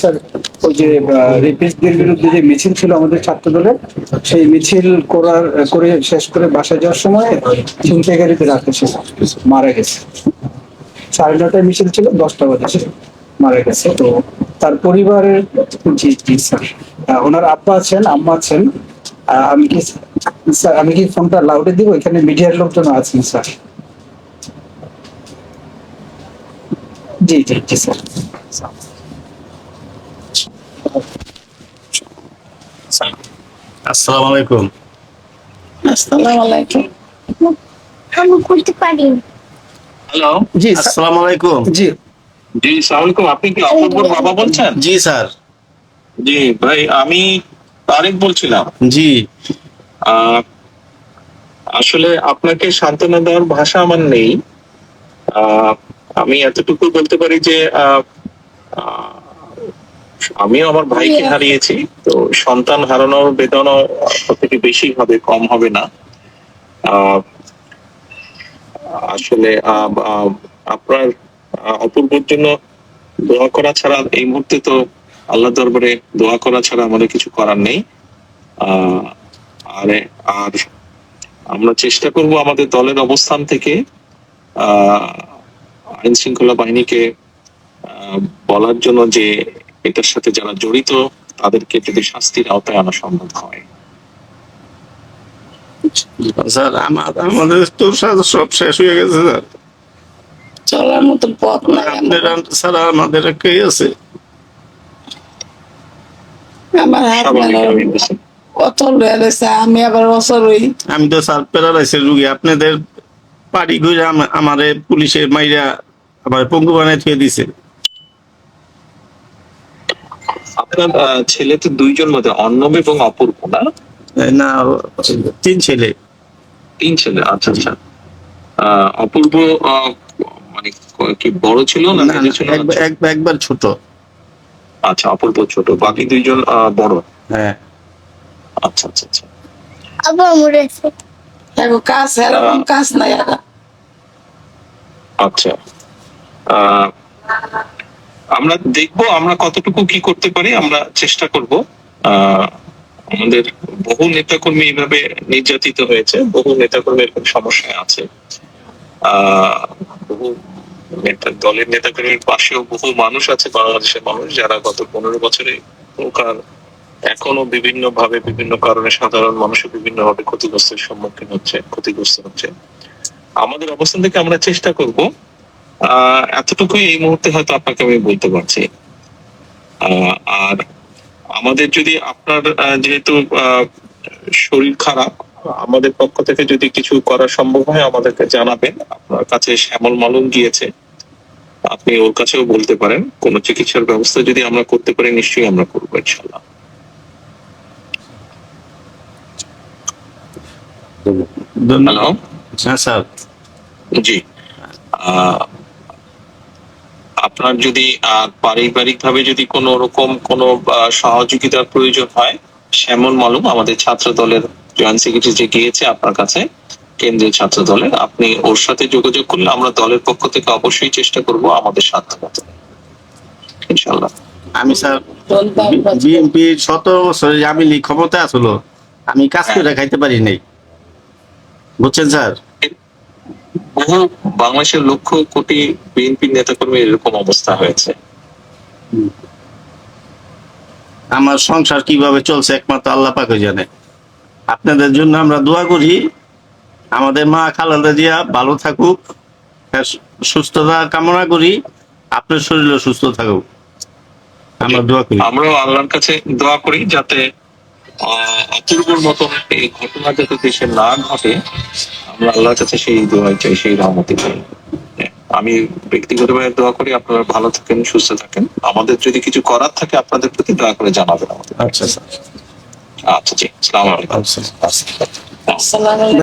Sir, ওই যে রেপিস্টদের বিরুদ্ধে যে মিছিল ছিল আমাদের ছাত্র দলের সেই মিছিল করার, করে শেষ করে বাসায় যাওয়ার সময় রাতে সে মারা গেছে। সাড়ে নটায় মিছিল ছিল, দশটা বাজে মারা গেছে। তো তার পরিবারের জি জি, স্যার ওনার আব্বা আছেন, আম্মা আছেন আমি কি, স্যার, আমি কি ফোনটা লাউডে দিব? এখানে মিডিয়ার লোকজন আছেন, স্যার। জি জি জি, স্যার। আসসালামু আলাইকুম। আসসালামু আলাইকুম। আমি করতে পারি। হ্যালো জি আসসালামু আলাইকুম। জি। জি সালামালাইকুম আপনি কি অপূর্বর বাবা বলছেন? জি স্যার। জি ভাই আমি তারেক বলছিলাম। জি। আহ, আসলে আপনাকে সান্ত্বনা দেওয়ার ভাষা আমার নেই। আহ, আমি এতটুকু বলতে পারি যে আহ, আমিও আমার ভাইকে হারিয়েছি তো সন্তান হারানোর বেদনা সব থেকে বেশি হবে কম হবে না। আসলে আপনার অপূর্বর জন্য দোয়া করা ছাড়া এই মুহূর্তে তো আল্লাহ দরবারে দোয়া করা ছাড়া আমাদের কিছু করার নেই। আহ, আর আর আমরা চেষ্টা করব আমাদের দলের অবস্থান থেকে আহ আইন শৃঙ্খলা বাহিনীকে আহ, বলার জন্য যে এটার সাথে যারা জড়িত তাদেরকে যদি শাস্তির আওতায় আনা সম্ভব হয়। স্যার আমার আমাদের তো স্যার সব শেষ হয়ে গেছে স্যার। চলার মতো পথ নাই আপনারা ছাড়া আমাদের। কে আছে? আমার হাত আমি অচল হয়ে রয়েছে আমি আবার অচল হই। আমি তো স্যার প্যারালাইসের রুগী। আপনাদের পাড়ি ঘুরে আম- আমারে পুলিশের মাইরা আমার পঙ্গু বানাই থুয়ে দিছে। আপনার আহ, ছেলে তো দুইজন মধ্যে অন্নব এবং অপূর্ব না? না তিন ছেলে। তিন ছেলে আচ্ছা আচ্ছা। আহ, অপূর্ব আহ, মানে কি বড় ছিল না ছিল? একবার- একবার- একবার ছোট। আচ্ছা অপূর্ব ছোট বাকি দুইজন আহ, বড়? হ্যাঁ। আচ্ছা আচ্ছা আচ্ছা। আবার মরে আছে এখন কাজ এরকম কাজ নাই আচ্ছা। আহ, আমরা দেখব আমরা কতটুকু কি করতে পারি, আমরা চেষ্টা করব। আমাদের বহু নেতাকর্মী এইভাবে নির্যাতিত হয়েছে, বহু নেতাকর্মী এরকম সমস্যায় আছে। বহু দলের নেতাকর্মীর পাশেও বহু মানুষ আছে বাংলাদেশের মানুষ, যারা গত পনেরো বছরে প্রকার এখনও বিভিন্ন ভাবে বিভিন্ন কারণে সাধারণ মানুষের বিভিন্ন ভাবে ক্ষতিগ্রস্তের সম্মুখীন হচ্ছে, ক্ষতিগ্রস্ত হচ্ছে। আমাদের অবস্থান থেকে আমরা চেষ্টা করব এতটুকুই এই মুহূর্তে হয়তো আপনাকে আমি বলতে পারছি। আর আমাদের যদি আপনার যেহেতু শরীর খারাপ আমাদের পক্ষ থেকে যদি কিছু করা সম্ভব হয় আমাদেরকে জানাবেন। আপনার কাছে শ্যামল মালুম গিয়েছে। আপনি ওর কাছেও বলতে পারেন। কোনো চিকিৎসার ব্যবস্থা যদি আমরা করতে পারি নিশ্চয়ই আমরা করব ইনশাল্লাহ হ্যালো? হ্যাঁ স্যার। জি। আহ, আপনার যদি পারিবারিক ভাবে যদি কোনো রকম কোনো সহযোগিতার প্রয়োজন হয় শ্যামল মালুম আমাদের ছাত্র দলের জয়েন্ট সেক্রেটারি যে গিয়েছে আপনার কাছে কেন্দ্রীয় ছাত্র দলের আপনি ওর সাথে যোগাযোগ করলে আমরা দলের পক্ষ থেকে অবশ্যই চেষ্টা করব আমাদের মতো ইনশাল্লাহ আমি স্যার বিএনপি সতেরো বছর আমি ক্ষমতা আসলো আমি কাজ করে খাইতে পারি নাই। বুঝছেন স্যার? বহু বাংলাদেশের লক্ষ কোটি বিএনপি নেতাকর্মী এরকম অবস্থা হয়েছে। আমার সংসার কীভাবে চলছে একমাত্র আল্লাহ পাকে জানে। আপনাদের জন্য আমরা দোয়া করি আমাদের মা খালাদা জিয়া ভালো থাকুক হ্যাঁ, সুস্থতা কামনা করি আপনার শরীরও সুস্থ থাকুক। আমরা দোয়া করি। আমরাও আল্লাহর কাছে দোয়া করি যাতে অপূর্বর মতন এই ঘটনা যাতে দেশে না ঘটে আমরা আল্লাহর কাছে সেই দোয়াই চাই সেই রহমতি চাই। আমি ব্যক্তিগতভাবে দোয়া করি আপনারা ভালো থাকেন সুস্থ থাকেন। আমাদের যদি কিছু করার থাকে আপনাদের প্রতি দয়া করে জানাবেন আমাদের। আচ্ছা আচ্ছা জি আচ্ছা আসসালামু আলাইকুম।